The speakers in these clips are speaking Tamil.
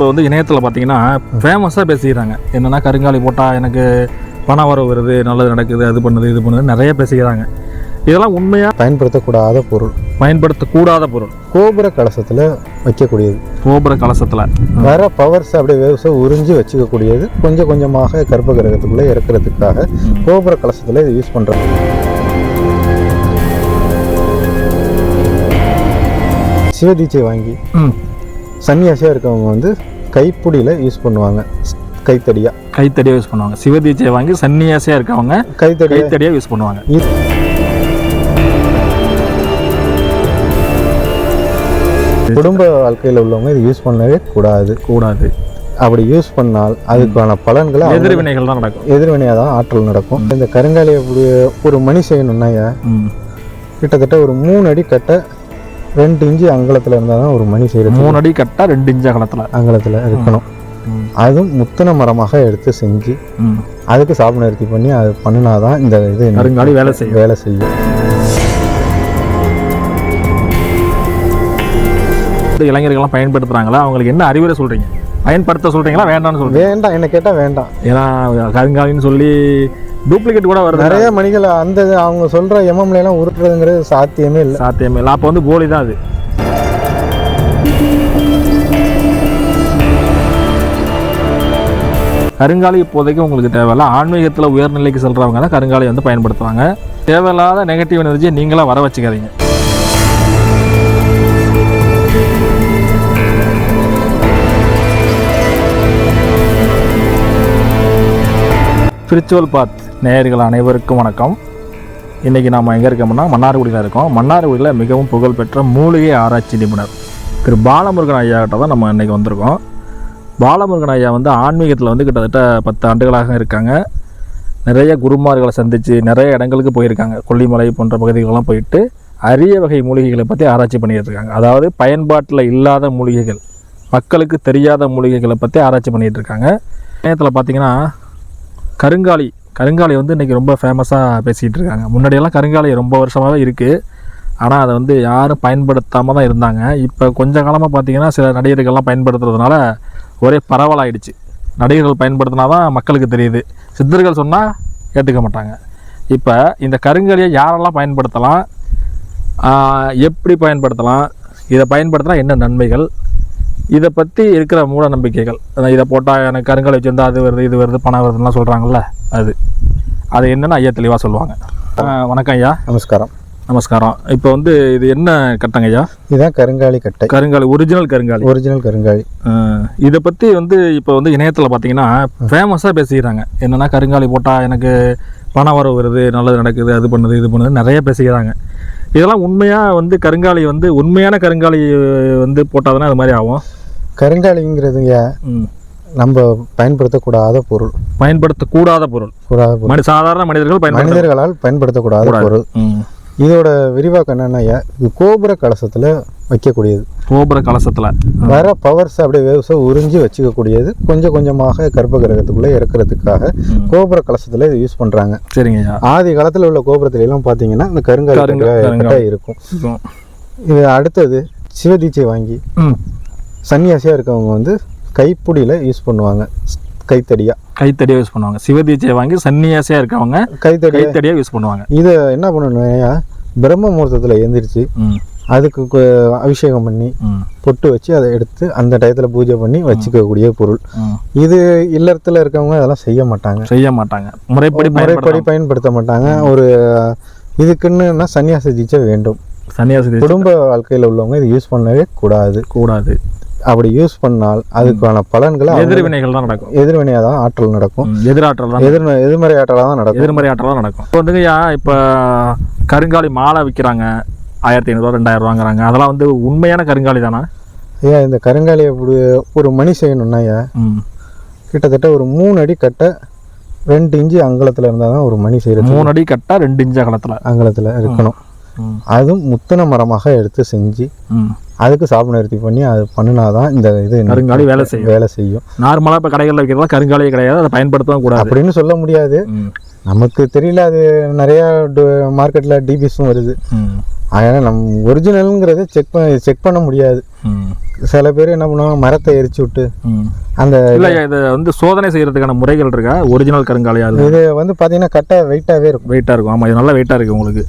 இப்போ வந்து இணையத்தில் பார்த்தீங்கன்னா ஃபேமஸாக பேசிக்கிறாங்க. என்னென்னா கருங்காலி போட்டால் எனக்கு பணம் வரவு வருது நல்லது நடக்குது அது பண்ணுது இது பண்ணுது நிறைய பேசிக்கிறாங்க. இதெல்லாம் உண்மையாக பயன்படுத்தக்கூடாத பொருள். பயன்படுத்தக்கூடாத பொருள். கோபுர கலசத்தில் வைக்கக்கூடியது. கோபுர கலசத்தில். வர பவர்ஸ் அப்படியே வேவ்ஸை உறிஞ்சி வச்சுக்கக்கூடியது. கொஞ்சம் கொஞ்சமாக கர்ப்ப கிரகத்துக்குள்ளே இறக்கிறதுக்காக கோபுர கலசத்தில் இது யூஸ் பண்ணுறாங்க சிவதீட்சை வாங்கி சன்னியாசியாக இருக்கவங்க வந்து கைப்பிடியில் யூஸ் பண்ணுவாங்க. கைத்தடியாக கைத்தடியாக யூஸ் பண்ணுவாங்க. சிவதீட்சையை வாங்கி சன்னியாசியாக இருக்கவங்க கைத்தடியாக கைத்தடியாக யூஸ் பண்ணுவாங்க. குடும்ப வாழ்க்கையில் உள்ளவங்க இது யூஸ் பண்ணவே கூடாது. கூடாது. அப்படி யூஸ் பண்ணால் அதுக்கான பலன்களை எதிர்வினைகள் தான் நடக்கும். எதிர்வினையாக தான் ஆற்றல் நடக்கும். இந்த கருங்காலி அப்படி ஒரு மணி செய்யணும்னா ம். கிட்டத்தட்ட ஒரு மூணு அடி கட்ட ரெண்டு இன்ச்சு அங்கலத்தில் இருந்தால் தான் ஒரு மணி செய்கிறது மூணு அடி கட்டா ரெண்டு இன்ச் அகலத்தில். அங்கலத்தில் இருக்கணும். அதுவும் முத்தின மரமாக எடுத்து செஞ்சு அதுக்கு சாப்பு நிறுத்தி பண்ணி அது பண்ணினாதான் இந்த இது கருங்காலி வேலை செய்யும். வேலை செய்யும். இளைஞர்கள்லாம் பயன்படுத்துகிறாங்களா அவங்களுக்கு என்ன அறிவுரை சொல்கிறீங்க பயன்படுத்த சொல்கிறீங்களா வேண்டாம்னு சொல்கிறீங்க வேண்டாம் என்ன கேட்டால் வேண்டாம். ஏன்னா கருங்காலின்னு சொல்லி டூப்ளிகேட் கூட வருது நிறைய மணிகள் அந்த அவங்க சொல்கிற எம்எம்ல எல்லாம் உருட்டுறதுங்கிறது சாத்தியமே இல்லை. சாத்தியமே இல்லை. அப்போ வந்து போலி தான் அது. கருங்காலி இப்போதைக்கு உங்களுக்கு தேவையில்ல. ஆன்மீகத்தில் உயர்நிலைக்கு செல்றவங்க தான் கருங்காலி வந்து பயன்படுத்துவாங்க. தேவையில்லாத நெகட்டிவ் எனர்ஜியை நீங்களா வர வச்சுக்காதீங்க. ஸ்பிரிச்சுவல் பாத் நேயர்கள் அனைவருக்கும் வணக்கம். இன்றைக்கி நாம் எங்கே இருக்கோம்னா மன்னார்குடியில் இருக்கோம். மன்னார்குடியில் மிகவும் புகழ்பெற்ற மூலிகை ஆராய்ச்சி நிபுணர் திரு பாலமுருகன் ஐயா கிட்ட தான் நம்ம இன்றைக்கி வந்திருக்கோம். பாலமுருகன் ஐயா வந்து ஆன்மீகத்தில் வந்து கிட்டத்தட்ட பத்து ஆண்டுகளாக இருக்காங்க. நிறைய குருமார்களை சந்தித்து நிறைய இடங்களுக்கு போயிருக்காங்க. கொல்லிமலை போன்ற பகுதிகளெலாம் போயிட்டு அரிய வகை மூலிகைகளை பற்றி ஆராய்ச்சி பண்ணிகிட்டு இருக்காங்க. அதாவது பயன்பாட்டில் இல்லாத மூலிகைகள் மக்களுக்கு தெரியாத மூலிகைகளை பற்றி ஆராய்ச்சி பண்ணிகிட்டு இருக்காங்க. இணையத்தில் பார்த்தீங்கன்னா கருங்காலி கருங்காலி வந்து இன்றைக்கி ரொம்ப ஃபேமஸாக பேசிகிட்டு இருக்காங்க. முன்னாடியெல்லாம் கருங்காலி ரொம்ப வருஷமாகவே இருக்குது ஆனால் அதை வந்து யாரும் பயன்படுத்தாமல் தான் இருந்தாங்க. இப்போ கொஞ்ச காலமாக பார்த்தீங்கன்னா சில நடிகர்கள்லாம் பயன்படுத்துறதுனால ஒரே பரவலாயிடுச்சு. நடிகர்கள் பயன்படுத்தினா தான் மக்களுக்கு தெரியுது. சித்தர்கள் சொன்னால் ஏற்றுக்க மாட்டாங்க. இப்போ இந்த கருங்காலியை யாரெல்லாம் பயன்படுத்தலாம்? எப்படி பயன்படுத்தலாம்? இதை பயன்படுத்தினா என்ன நன்மைகள்? இதை பற்றி இருக்கிற மூட நம்பிக்கைகள் அதான் இதை போட்டால் எனக்கு கருங்கல் வச்சுருந்தா அது வருது இது வருது பணம் வருதுலாம் சொல்கிறாங்கல்ல அது. அது என்னன்னு ஐயா தெளிவாக சொல்லுவாங்க. வணக்கம் ஐயா. நமஸ்காரம். நமஸ்காரம். இப்போ வந்து இது என்ன கட்டங்க ஐயா? இதுதான் கருங்காலி கட்டை. கருங்காலி ஒரிஜினல் கருங்காலி. ஒரிஜினல் கருங்காலி. இதை பற்றி வந்து இப்போ வந்து இணையத்தில் பார்த்தீங்கன்னா ஃபேமஸாக பேசிக்கிறாங்க. என்னென்னா கருங்காலி போட்டால் எனக்கு பணம் வரவு வருது நல்லது நடக்குது அது பண்ணுது இது பண்ணுது நிறைய பேசிக்கிறாங்க. இதெல்லாம் உண்மையாக வந்து கருங்காலி வந்து உண்மையான கருங்காலி வந்து போட்டால் தானே அது மாதிரி ஆகும்? கருங்காலிங்கிறதுங்க. நம்ம பயன்படுத்தக்கூடாத பொருள் பயன்படுத்தக்கூடாத பொருள் கூடாத சாதாரண மனிதர்கள் மனிதர்களால் பயன்படுத்தக்கூடாத கூடாது. பொருள். இதோட விரிவாக்கம் என்னன்னா இது கோபுர கலசத்தில் வைக்கக்கூடியது கோபுர கலசத்தில் வர பவர்ஸ் அப்படியே வேவ்ஸை உறிஞ்சி வச்சுக்கக்கூடியது கொஞ்சம் கொஞ்சமாக கர்ப்ப கிரகத்துக்குள்ளே இறக்கிறதுக்காக. கோபுர கலசத்தில் இதை யூஸ் பண்ணுறாங்க சரிங்க ஆதி காலத்தில் உள்ள கோபுரத்துல எல்லாம் பார்த்தீங்கன்னா இந்த கருங்காலி கருங்க- கட்டை- கருங்காலி. கட்டை இருக்கும். இது அடுத்தது சிவதீட்சை வாங்கி சன்னியாசியாக இருக்கவங்க வந்து கைப்பிடியில் யூஸ் பண்ணுவாங்க. கைத்தடியாக கைத்தடியாக யூஸ் பண்ணுவாங்க. சிவதீட்சையை வாங்கி சன்னியாசியாக இருக்கவங்க கைத்தடி கைத்தடியாக யூஸ் பண்ணுவாங்க. இதை என்ன பண்ணணும்னா பிரம்ம முகூர்த்தத்தில் எழுந்திரிச்சு அதுக்கு அபிஷேகம் பண்ணி பொட்டு வச்சு அதை எடுத்து அந்த டயத்தில் பூஜை பண்ணி வச்சுக்கக்கூடிய பொருள். இது இல்லறத்தில் இருக்கவங்க அதெல்லாம் செய்ய மாட்டாங்க. செய்ய மாட்டாங்க. முறைப்படி முறைப்படி பயன்படுத்தி மாட்டாங்க. ஒரு இதுக்குன்னுனா சன்னியாச தீட்சை வேண்டும். சன்னியாசி குடும்ப வாழ்க்கையில் உள்ளவங்க இது யூஸ் பண்ணவே கூடாது. கூடாது. அப்படி யூஸ் பண்ணால் அதுக்கான பலன்களை எதிர்வினைகள் தான் நடக்கும். எதிர்வினையாக தான் ஆற்றல் நடக்கும். எதிராற்றல் தான் எதிர் எதிர்மறை ஆற்றலாக தான் நடக்கும். எதிர்மறை ஆற்றல் தான் நடக்கும். இப்போ வந்துங்கய்யா இப்போ கருங்காலி மாலை விற்கிறாங்க ஆயிரத்தி ஐநூறுரூவா ரெண்டாயிரம் ரூபாங்கிறாங்க அதெல்லாம் வந்து உண்மையான கருங்காலி தானே? ஏன் இந்த கருங்காலி அப்படி ஒரு மணி செய்யணும்னா கிட்டத்தட்ட ஒரு மூணு அடி கட்ட ரெண்டு இன்ச்சு அங்கலத்தில் இருந்தால் தான் ஒரு மணி செய்கிறது மூணு அடி கட்டா ரெண்டு இன்ச் அகலத்தில். அங்கலத்தில் இருக்கணும். அதுவும் முத்தின மரமாக எடுத்து செஞ்சு அதுக்கு சாப்பு நிறுத்தி பண்ணி அது பண்ணினாதான் இந்த இது கருங்காலி வேலை செய்யும். வேலை செய்யும். நார்மலாக இப்போ கடைகளில் விற்கிறதா கருங்காலியே கிடையாது. அதை பயன்படுத்தவும் கூடாது. அப்படின்னு சொல்ல முடியாது. நமக்கு தெரியல அது நிறையா மார்க்கெட்டில் டிபிஸும் வருது. அதனால் நம்ம ஒரிஜினலுங்கிறத செக் பண்ண செக் பண்ண முடியாது. சில பேர் என்ன பண்ணுவாங்க மரத்தை எரிச்சு விட்டு அந்த இல்லை இதை வந்து சோதனை செய்யறதுக்கான முறைகள் இருக்கா? ஒரிஜினல் கருங்காலியா இது வந்து பார்த்தீங்கன்னா கட்டை வெயிட்டாகவே இருக்கும். வெயிட்டாக இருக்கும். ஆமாம் இது நல்லா வெயிட்டாக இருக்குது உங்களுக்கு.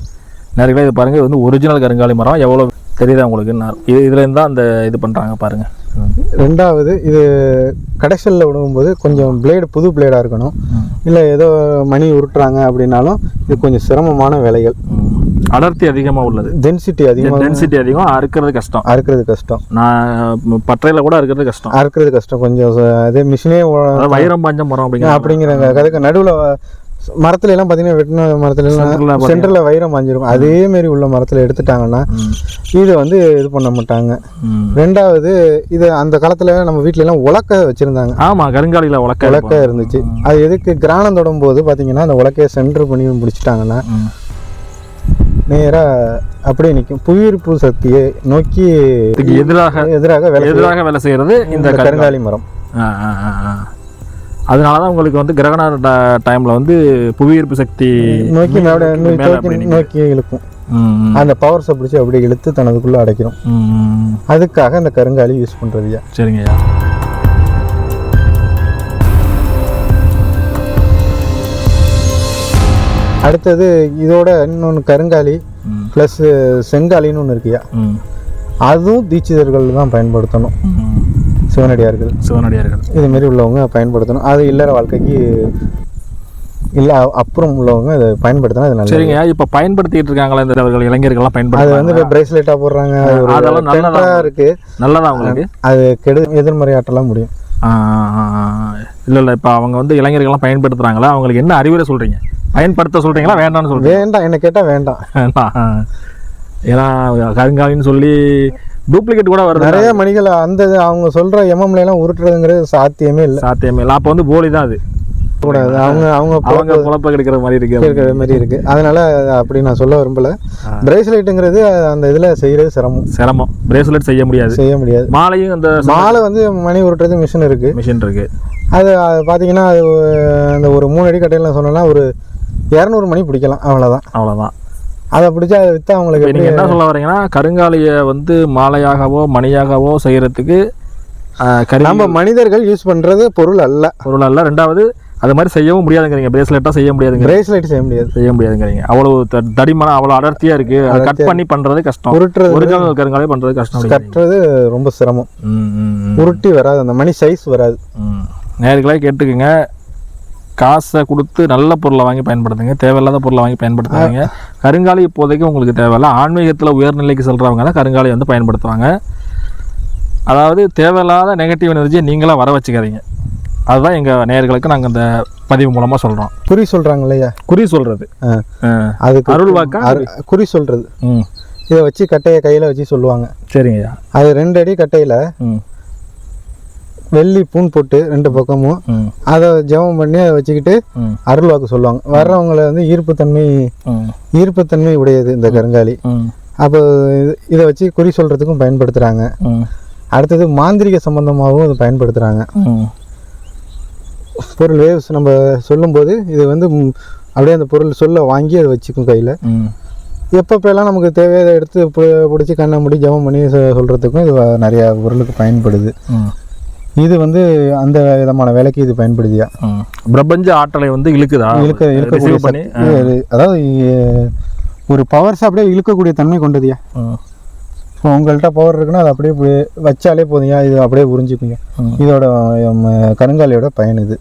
நிறைய இது பாருங்கள் இது வந்து ஒரிஜினல் கருங்காலி மரம். எவ்வளோ தெரியுதா உங்களுக்கு? நான் இது இதுலேருந்து தான் அந்த இது பண்ணுறாங்க பாருங்கள் ரெண்டாவது இது கடைசலில் விடும்போது கொஞ்சம் பிளேடு புது பிளேடாக இருக்கணும். இல்லை ஏதோ மணி உருட்டுறாங்க அப்படின்னாலும் இது கொஞ்சம் சிரமமான வேலைகள். அடர்த்தி அதிகமாக உள்ளது. டென்சிட்டி அதிகமாக டென்சிட்டி அதிகம் அறுக்கிறது கஷ்டம். அறுக்கிறது கஷ்டம். நான் பற்றையில் கூட அறுக்கிறது கஷ்டம். அறுக்கிறது கஷ்டம். கொஞ்சம் அதே மிஷினே வைரம் பாஞ்ச மரம் அப்படிங்கிற அப்படிங்கிற அதுக்கு நடுவில் மரத்துல எல்லாம் பார்த்தீங்கன்னா வெட்டின மரத்துல எல்லாம் சென்டரில் வைரம் பாஞ்சிருக்கும். அதே மாரி உள்ள மரத்தில் எடுத்துட்டாங்கன்னா. இதை வந்து இது பண்ண மாட்டாங்க. ரெண்டாவது இது அந்த காலத்தில் நம்ம வீட்ல எல்லாம் உலக்க வச்சுருந்தாங்க. ஆமாம் கருங்காலியில் உலக்க உலக்க இருந்துச்சு. அது எதுக்கு கிரானம் தொடும் போது பார்த்தீங்கன்னா அந்த உலக்கையை சென்டர் பண்ணி முடிச்சிட்டாங்கன்னா. நேராக அப்படியே நிற்கும் புவியீர்ப்பு சக்தியை நோக்கி எதிராக எதிராக எதிராக வேலை செய்கிறது இந்த கருங்காலி. மரம். அதனால தான் உங்களுக்கு வந்து கிரகண டைமில் வந்து புவியீர்ப்பு சக்தி நோக்கி நோக்கி இழுக்கும். அந்த பவர்ஸை பிடிச்சி அப்படியே இழுத்து தனதுக்குள்ளே அடைக்கிறோம். அதுக்காக இந்த கருங்காலி யூஸ் பண்ணுறதுயா சரிங்க ஐயா. அடுத்தது இதோட இன்னொன்று கருங்காலி ப்ளஸ் செங்காலின்னு ஒன்று இருக்குயா அதுவும் தீட்சிதர்கள் தான் பயன்படுத்தணும். சிவனடியார்கள். சிவனடியார்கள். இதுமாரி உள்ளவங்க பயன்படுத்தணும். அது இல்லற வாழ்க்கைக்கு இல்லை அப்புறம் உள்ளவங்க இதை பயன்படுத்தினா அது சரிங்க. இப்போ பயன்படுத்திட்டு இருக்காங்களா இந்த அவர்கள் இளைஞர்கள்லாம் அது பயன்படுத்துறாங்க வந்து பிரேஸ்லெட்டாக போடுறாங்க. அது அதெல்லாம் trend-ஆ இருக்கு. நல்லதா உங்களுக்கு? அது கெடு எதிர்மறையாட்டலாம் முடியும். ஆ, ஆ, ஆ, ஆ. இல்ல இல்ல. இப்போ அவங்க வந்து இளைஞர்கள்லாம் பயன்படுத்துறாங்களா? அவங்களுக்கு என்ன அறிவுரை சொல்றீங்க? பயன்படுத்த சொல்றீங்களா? வேண்டாம்னு சொல்றீங்க? வேண்டாம். என்ன கேட்டால் வேண்டாம். ஏன்னா கருங்காலின்னு சொல்லி டூப்ளிகேட் கூட வருது. நிறைய மணிகள் அந்த அவங்க சொல்ற எம்எம்ல எல்லாம் உருட்டுறதுங்கிறது சாத்தியமே இல்லை. சாத்தியமே இல்லை. அப்போ வந்து போலி தான் அது. கூடாது. அவங்க அவங்க அவங்க குழப்ப கிடைக்கிற மாதிரி இருக்கு. இருக்கிற மாதிரி இருக்கு. அதனால அப்படி நான் சொல்ல விரும்பல. பிரேஸ்லெட்டுங்கிறது அந்த இதுல செய்யறது சிரமம். சிரமம். பிரேஸ்லெட் செய்ய முடியாது. செய்ய முடியாது. மாலையும் அந்த மாலை வந்து மணி உருட்டுறது மிஷின் இருக்கு. மிஷின் இருக்கு. அது பார்த்தீங்கன்னா அது அந்த ஒரு மூணு அடி கட்டையில் சொன்னோன்னா ஒரு இரநூறு மணி பிடிக்கலாம். அவ்வளோதான் அவ்வளவுதான். அதை பிடிச்சா அதை விற்றா அவங்களுக்கு இப்போ எப்படி நீங்க என்ன சொல்ல வரீங்கன்னா கருங்காலியை வந்து மாலையாகவோ மணியாகவோ கரி நம்ம மனிதர்கள் யூஸ் பண்றது பொருள் அல்ல. பொருள் அல்ல. ரெண்டாவது அது மாதிரி செய்யவும் முடியாதுங்கிறீங்க. பிரேஸ்லெட்டாக செய்ய முடியாதுங்க பிரேஸ்லெட் செய்ய முடியாது. செய்ய முடியாதுங்கிறீங்க. அவ்வளவு த- தடிமனா அவ்வளவு அடர்த்தியா இருக்கு. அதை கட் பண்ணி பண்றது கஷ்டம். உருட்டுறது ஒரிஜினல் கருங்காலே பண்றது கஷ்டம். கட்டுறது ரொம்ப சிரமம். உருட்டி வராது. அந்த மணி சைஸ் வராது. ம். நேயர்களே கேட்டுக்குங்க. காசை கொடுத்து நல்ல பொருளை வாங்கி பயன்படுத்துங்க. தேவையில்லாத பொருளை வாங்கி பயன்படுத்தாதீங்க. கருங்காலி இப்போதைக்கு உங்களுக்கு தேவையில்ல. ஆன்மீகத்தில் உயர்நிலைக்கு செல்றவங்க தான் கருங்காலி வந்து பயன்படுத்துவாங்க. அதாவது தேவையில்லாத நெகட்டிவ் எனர்ஜியை நீங்களா வர வச்சுக்காதீங்க. அதுதான் எங்கள் நேயர்களுக்கு நாங்கள் இந்த பதிவு மூலமாக சொல்கிறோம் குறி சொல்றாங்க இல்லையா குறி சொல்கிறது. அதுக்கு அருள் வாக்கா? குறி சொல்றது. ம். இதை வச்சு கட்டையை கையில வச்சு சொல்லுவாங்க. சரிங்கய்யா அது ரெண்டு அடி கட்டையில ம். வெள்ளி பூன் போட்டு ரெண்டு பக்கமும் அதை ஜெபம் பண்ணி அதை வச்சுக்கிட்டு ம். அருள் வாக்கு சொல்லுவாங்க வர்றவங்களை வந்து ஈர்ப்புத்தன்மை ஈர்ப்புத்தன்மை உடையது இந்த கருங்காலி. அப்போ இது- வச்சு குறி சொல்றதுக்கும் பயன்படுத்துறாங்க. அடுத்தது மாந்திரிக சம்பந்தமாகவும் இது பயன்படுத்துறாங்க. பொருள் வேவ்ஸ் நம்ம சொல்லும்போது இது வந்து அப்படியே அந்த பொருள் சொல்ல வாங்கி அதை வச்சுக்கும் கையில். எப்பப்பெல்லாம் நமக்கு தேவையை அதை எடுத்து பிடிச்சி கண்ணை முடி ஜெபம் பண்ணி சொ- சொல்றதுக்கும் இது நிறைய பொருளுக்கு பயன்படுது. இது வந்து அந்த விதமான வேலைக்கு இது பயன்படுதியா. பிரபஞ்ச ஆற்றலை வந்து இழுக்குதா? இழுக்க இழுக்கக்கூடிய பண்ணி அதாவது ஒரு பவர்ஸ் அப்படியே இழுக்கக்கூடிய தன்மை கொண்டதுயா. இப்போ உங்கள்கிட்ட பவர் இருக்குன்னா அது அப்படியே வச்சாலே போதுங்க இது அப்படியே உறிஞ்சிக்குங்க. இதோட கருங்காலியோட பயன் இது.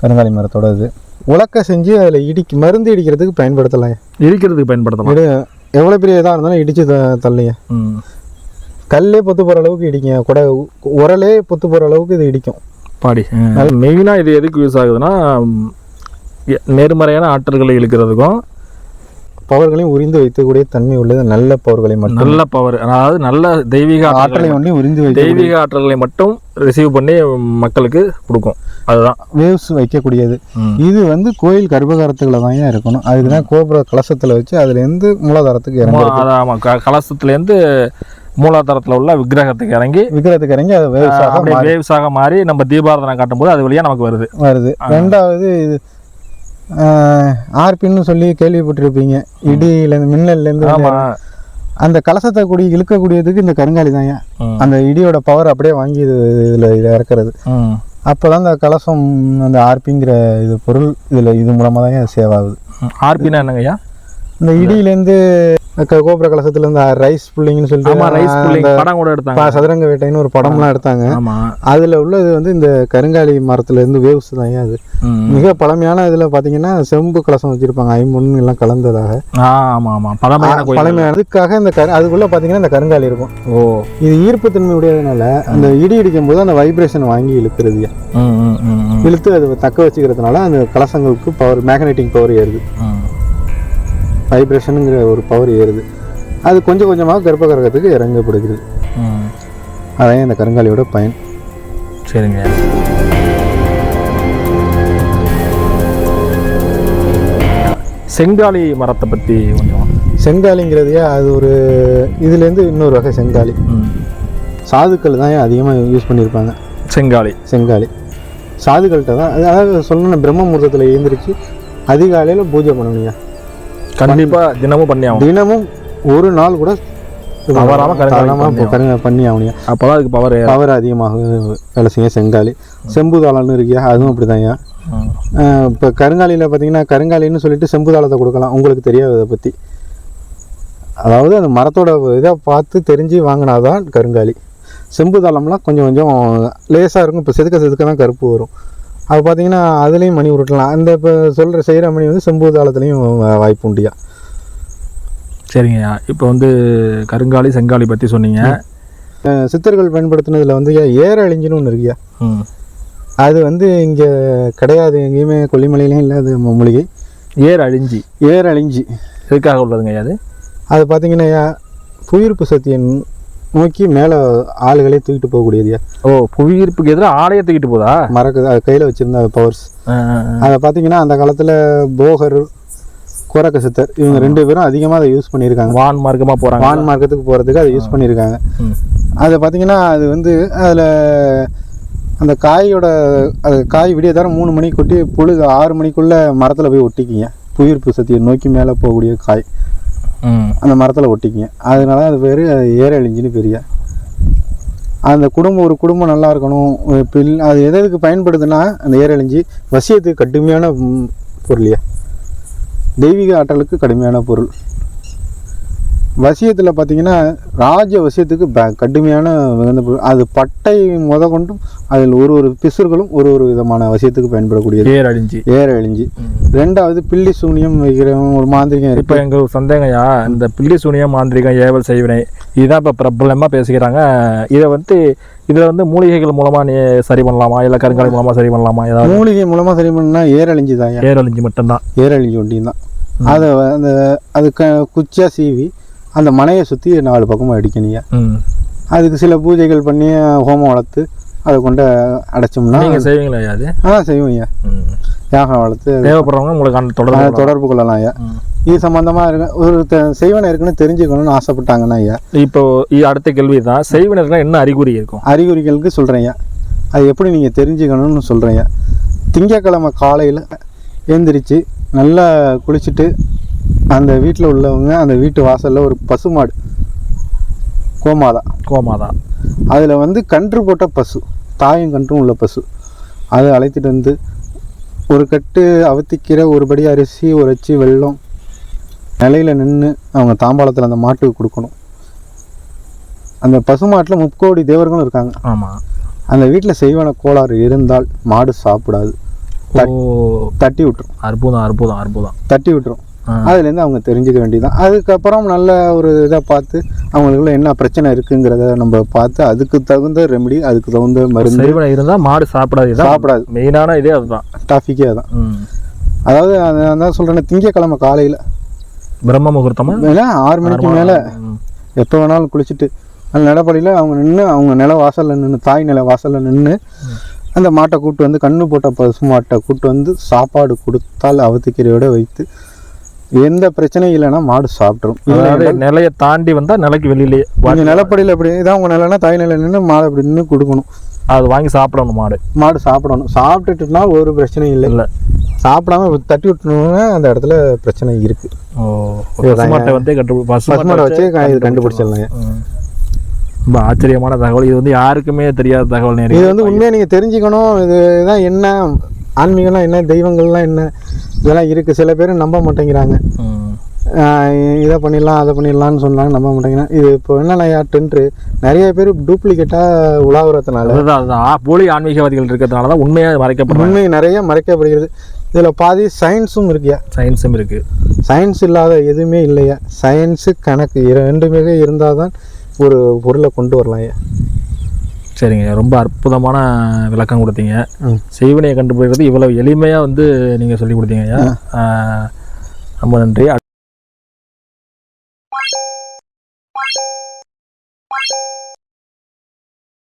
கருங்காலி மரத்தோட இது. உலக்க செஞ்சு அதில் இடிக்கு மருந்து இடிக்கிறதுக்கு பயன்படுத்தலாம் இடிக்கிறதுக்கு பயன்படுத்தலாம். எவ்வளோ பெரிய இதாக இருந்தாலும் இடிச்சு த தள்ளுங்க. கல்லே பொத்து போகிற அளவுக்கு இடிங்க. கூட உரலே பொத்து போகிற அளவுக்கு இது இடிக்கும். பாடி மெயினாக இது எதுக்கு யூஸ் ஆகுதுன்னா நேர்மறையான ஆற்றல்களை இழுக்கிறதுக்கும் பவர்களையும் உறிந்து வைக்கக்கூடிய தன்மை உள்ளது. நல்ல பவர்களை மட்டும். நல்ல பவர் அதாவது நல்ல தெய்வீக ஆற்றலை ஒன்றி உறிந்து வைக்க தெய்வீக ஆற்றல்களை மட்டும் ரிசீவ் பண்ணி மக்களுக்கு கொடுக்கும். அதுதான். வேவ்ஸ் வைக்கக்கூடியது. இது வந்து கோயில் கர்ப்பகாரத்துக்குள்ள தான் இருக்கணும்? அதுக்கு தான் கோபுர கலசத்தில் வச்சு அதுலேருந்து மூலாதாரத்துக்கு இறங்கும் ஆமாம் கலசத்துலேருந்து மூலாதாரத்தில் உள்ள விக்கிரகத்துக்கு இறங்கி விக்கிரத்துக்கு இறங்கி அது வேவ்ஸாக வேவ்ஸாக மாறி நம்ம தீபாராதனை காட்டும்போது அது வழியாக நமக்கு வருது. வருது. ரெண்டாவது இது ஆர்பின்னு சொல்லி கேள்விப்பட்டிருப்பீங்க. இடியிலேருந்து மின்னல்லேருந்து ஆமா. அந்த கலசத்தை கூடி இழுக்கக்கூடியதுக்கு இந்த கருங்காலி தான். அந்த இடியோட பவர் அப்படியே வாங்கி இது இதில் இதை இறக்குறது. ம். அப்போ தான் இந்த கலசம் அந்த ஆர்பிங்கிற இது பொருள் இதில் இது மூலமாக தான் சேவ் ஆகுது? ஆர்பினா என்னங்கய்யா? இந்த இடியிலேருந்து கோபுர கலசத்துலேருந்து ரைஸ் புல்லிங்னு சொல்லிட்டு ஆமா ரைஸ் புல்லிங் அந்த படம் கூட எடுத்தாங்க. சதுரங்க வேட்டைன்னு ஒரு படம்லாம் எடுத்தாங்க. அதில் உள்ளது வந்து இந்த கருங்காலி மரத்துலேருந்து வேவ்ஸ் தான் அது. மிக பழமையான இதில் பார்த்தீங்கன்னா செம்பு கலசம் வச்சுருப்பாங்க ஐம்பொன்னு எல்லாம் கலந்ததாக ஆமா ஆமா. பழமையான கோயில் பழமையான. அதுக்காக இந்த கரு அதுக்குள்ளே பார்த்தீங்கன்னா இந்த கருங்காலி இருக்கும். ஓ. இது ஈர்ப்புத்தன்மை உடையதுனால அந்த இடி இடிக்கும் போது அந்த வைப்ரேஷன் வாங்கி இழுக்கிறது. இழுத்து அது தக்க வச்சுக்கிறதுனால அந்த கலசங்களுக்கு பவர் மேக்னெட்டிக் பவர் ஏறுது. வைப்ரேஷனுங்கிற ஒரு பவர் ஏறுது. அது கொஞ்சம் கொஞ்சமாக கர்ப்ப கிரகத்துக்கு இறங்கப்படுகிறது அதான் இந்த கருங்காலியோட பயன். சரிங்க. செங்காலி மரத்தை பற்றி கொஞ்சம் செங்காலிங்கிறதையே அது ஒரு இதுலேருந்து இன்னொரு வகை செங்காலி. சாதுக்கள் தான் அதிகமாக யூஸ் பண்ணியிருப்பாங்க. செங்காலி. செங்காலி. சாதுக்கள்கிட்ட தான் அது- அதாவது சொல்லணும் பிரம்ம முகூர்த்தத்தில் எழுந்திரிச்சு அதிகாலையில் பூஜை பண்ணணுங்க கண்டிப்பா தினமும் பண்ணி ஆகணும். தினமும் ஒரு நாள் கூட தவறாம கருங்காலி தவறாம பண்ணி அப்பதான் அதுக்கு பவர் பவர் அதிகமாக வேலை செய்ய செங்காலி. செம்புதாளம்னு இருக்கியா? அதுவும் அப்படிதாங்க இப்போ கருங்காலியில் பார்த்தீங்கன்னா கருங்காலின்னு சொல்லிட்டு செம்புதாளத்தை கொடுக்கலாம். உங்களுக்கு தெரியாது அதை பற்றி அதாவது அந்த மரத்தோட இதை பார்த்து தெரிஞ்சு வாங்கினாதான் கருங்காலி. செம்புதாளம்லாம் கொஞ்சம் கொஞ்சம் லேசாக இருக்கும். இப்போ செதுக்க செதுக்க தான் கருப்பு வரும். அது பார்த்தீங்கன்னா அதுலேயும் மணி உருட்டலாம். அந்த இப்போ சொல்கிற செய்கிற மணி வந்து செம்புதாளத்துலேயும் வாய்ப்பு உண்டியா? சரிங்கய்யா இப்போ வந்து கருங்காலி செங்காலி பற்றி சொன்னீங்க. சித்தர்கள் பயன்படுத்தினதில் வந்து ஏற அழிஞ்சுன்னு ஒன்று இருக்கியா? அது வந்து இங்கே கிடையாது. எங்கேயுமே கொல்லிமலையிலையும் இல்லை அது மூலிகை. ஏர் அழிஞ்சி. ஏர் அழிஞ்சி. எதுக்காக உள்ளதுங்க அது? அது பார்த்தீங்கன்னா புவியீர்ப்பு சக்தியை நோ- நோக்கி மேலே ஆளுகளே தூக்கிட்டு போகக்கூடியதுயா ஓ புவியீர்ப்புக்கு எதிராக ஆலய தூக்கிட்டு போதா? மறக்குது கையில் வச்சுருந்த பவர்ஸ். அதை பார்த்தீங்கன்னா அந்த காலத்தில் போகர் கோரக்க சித்தர் இவங்க ரெண்டு பேரும் அதிகமாக அதை யூஸ் பண்ணியிருக்காங்க. வான் மார்க்கமாக போகிறாங்க வான் மார்க்கத்துக்கு போகிறதுக்கு அதை யூஸ் பண்ணியிருக்காங்க. அதை பார்த்தீங்கன்னா அது வந்து அதில் அந்த காயோட அது காய் விடிய தர மூணு மணிக்கு கொட்டி பொழுது ஆறு மணிக்குள்ளே மரத்தில் போய் ஒட்டிக்கிங்க. புவியீர்ப்பு சக்தியை நோக்கி மேலே போகக்கூடிய காய். அந்த மரத்தில் ஒட்டிக்கிங்க. அதனால அது பேர் ஏரழிஞ்சின்னு பெரிய. அந்த குடும்பம் ஒரு குடும்பம் நல்லா இருக்கணும். பில் அது எது எதுக்கு பயன்படுதுன்னா அந்த ஏரழிஞ்சி வசியத்துக்கு கடுமையான பொருளியா? தெய்வீக ஆற்றலுக்கு கடுமையான பொருள். வசியத்தில் பார்த்தீங்கன்னா ராஜ வசியத்துக்கு ப- கடுமையான மிகுந்த அது பட்டை முத கொண்டும் அதில் ஒரு ஒரு பிசுர்களும் ஒரு ஒரு விதமான வசியத்துக்கு பயன்படக்கூடியது. ஏர் அழிஞ்சி. ஏர அழிஞ்சி. ரெண்டாவது பில்லி சூனியம் வைக்கிறவங்க ஒரு மாந்திரிகம் இப்போ எங்களுக்கு சந்தேகம்யா இந்த பில்லி சூனியம் மாந்திரிகம் ஏவல் செய்வினை இதுதான் இப்போ பிரபலமாக பேசிக்கிறாங்க. இதை வந்து இதில் வந்து மூலிகைகள் மூலமாக நீ சரி பண்ணலாமா? இல்லை கருங்காலி மூலமாக சரி பண்ணலாமா? ஏதாவது மூலிகை மூலமாக சரி பண்ணா ஏரழிஞ்சி தான் ஏர் அழிஞ்சி மட்டும்தான். ஏரழிஞ்சி ஒண்டியும் தான். அதை அந்த அது க குச்சியாக சீவி அந்த மனையை சுற்றி நாலு பக்கமாக அடிக்கணுங்க. அதுக்கு சில பூஜைகள் பண்ணி ஹோமம் வளர்த்து அதை கொண்டு அடைச்சோம்னா நீங்கள் செய்வீங்களா அது? ஆ செய்வோம் ஐயா. யாகம் வளர்த்து தேவைப்படுறவங்க உங்களுக்கு தொடர்பு தொடர்பு கொள்ளலாம் ஐயா. இது சம்மந்தமாக இருக்க ஒரு செய்வனை இருக்குன்னு தெரிஞ்சுக்கணும்னு ஆசைப்பட்டாங்கன்னா ஐயா. இப்போ அடுத்த கேள்வி தான் செய்வினர்னா என்ன அறிகுறி இருக்கும்? அறிகுறிகளுக்கு சொல்கிறேன் ஐயா. அது எப்படி நீங்கள் தெரிஞ்சுக்கணும்னு சொல்கிறேன் ஐயா. திங்கக்கிழமை காலையில் எழுந்திரிச்சு நல்லா குளிச்சுட்டு அந்த வீட்டில் உள்ளவங்க அந்த வீட்டு வாசலில் ஒரு பசுமாடு. கோமாதா. கோமாதா. அதில் வந்து கன்று போட்ட பசு தாயும் கன்றும் உள்ள பசு. அதை அழைத்துட்டு வந்து ஒரு கட்டு அவத்திக்கிற ஒரு படி அரிசி ஒரு அச்சு வெல்லம் நிலையில் நின்று அவங்க தாம்பாளத்தில் அந்த மாட்டுக்கு கொடுக்கணும். அந்த பசுமாட்டில் முக்கோடி தேவர்களும் இருக்காங்க. ஆமாம் அந்த வீட்டில் செய்வன கோளாறு இருந்தால் மாடு சாப்பிடாது. தட்டி விட்டுரும். அற்புதம் அற்புதம் அற்புதம். தட்டி விட்டுரும். அதுலேருந்து அவங்க தெரிஞ்சுக்க வேண்டியதுதான். அதுக்கப்புறம் நல்ல ஒரு இதை பார்த்து அவங்களுக்குள்ள என்ன பிரச்சனை இருக்குங்கிறத நம்ம பார்த்து அதுக்கு தகுந்த ரெமெடி அதுக்கு தகுந்த மருந்து இருந்தால் மாடு சாப்பிடாது சாப்பிடாது. மெயினான இதே அதுதான். டாபிக்கே அதான். ம். அதாவது அதான் தான் சொல்கிறேன் திங்கக்கிழமை காலையில். பிரம்ம முகூர்த்தமா? மேலே ஆறு மணிக்கு மேலே. எப்போ வேணாலும் குளிச்சுட்டு அந்த நிலப்படியில் அவங்க நின்று அவங்க நில வாசலில் நின்று தாய் நில வாசலில் நின்று அந்த மாட்டை கூட்டு வந்து கண்ணு போட்ட பசு மாட்டை கூட்டு வந்து சாப்பாடு கொடுத்தால் அவத்துக்கீரையோட வைத்து எந்த பிரச்சனையும் இல்லைன்னா மாடு சாப்பிட்ரும் அதாவது நிலையை தாண்டி வந்தா நிலைக்கு வெளியிலேயே நீங்கள் நிலப்படியில் இப்படி இதான் உங்கள் நிலன்னா தாய் நிலை நின்று மாடை இப்படி நின்று கொடுக்கணும். அது வாங்கி சாப்பிடணும் மாடு. மாடு சாப்பிடணும். சாப்பிட்டுட்டுனா ஒரு பிரச்சனையும் இல்லை. இல்லை. சாப்பிடாம தட்டி விட்டணும்னா அந்த இடத்துல பிரச்சனை இருக்குது ஓ பசுமாட்டை வந்து கண்டு பசுமாடை வச்சு இது கண்டுபிடிச்சிடலாம். ம். ரொம்ப ஆச்சரியமான தகவல். இது வந்து யாருக்குமே தெரியாத தகவல் இது வந்து உண்மையாக நீங்கள் தெரிஞ்சுக்கணும். இது இதான் என்ன? ஆன்மீகம்லாம் என்ன தெய்வங்கள்லாம் என்ன இதெல்லாம் இருக்குது சில பேர் நம்ப மாட்டேங்கிறாங்க. இதை பண்ணிடலாம் அதை பண்ணிடலாம்னு சொன்னாங்க நம்ப மாட்டேங்கிறாங்க. இது இப்போ என்னென்ன டென்ட்ரு நிறைய பேர் டூப்ளிகேட்டாக உலாவுறதுனால அதுதான் போலி ஆன்மீகவாதிகள் இருக்கிறதுனால தான் உண்மையாக மறைக்கப்படுறாங்க. உண்மை நிறைய மறைக்கப்படுகிறது. இதில் பாதி சயின்ஸும் இருக்கியா சயின்ஸும் இருக்கு. சயின்ஸ் இல்லாத எதுவுமே இல்லையா? சயின்ஸு கணக்கு ரெண்டுமே இருந்தால் தான் ஒரு பொருளை கொண்டு வரலாம் ஐயா. சரிங்க. ரொம்ப அற்புதமான விளக்கம் கொடுத்தீங்க. செய்வினையை கண்டுபிடிக்கிறது இவ்வளவு எளிமையாக வந்து நீங்கள் சொல்லி கொடுத்தீங்க ரொம்ப நன்றி.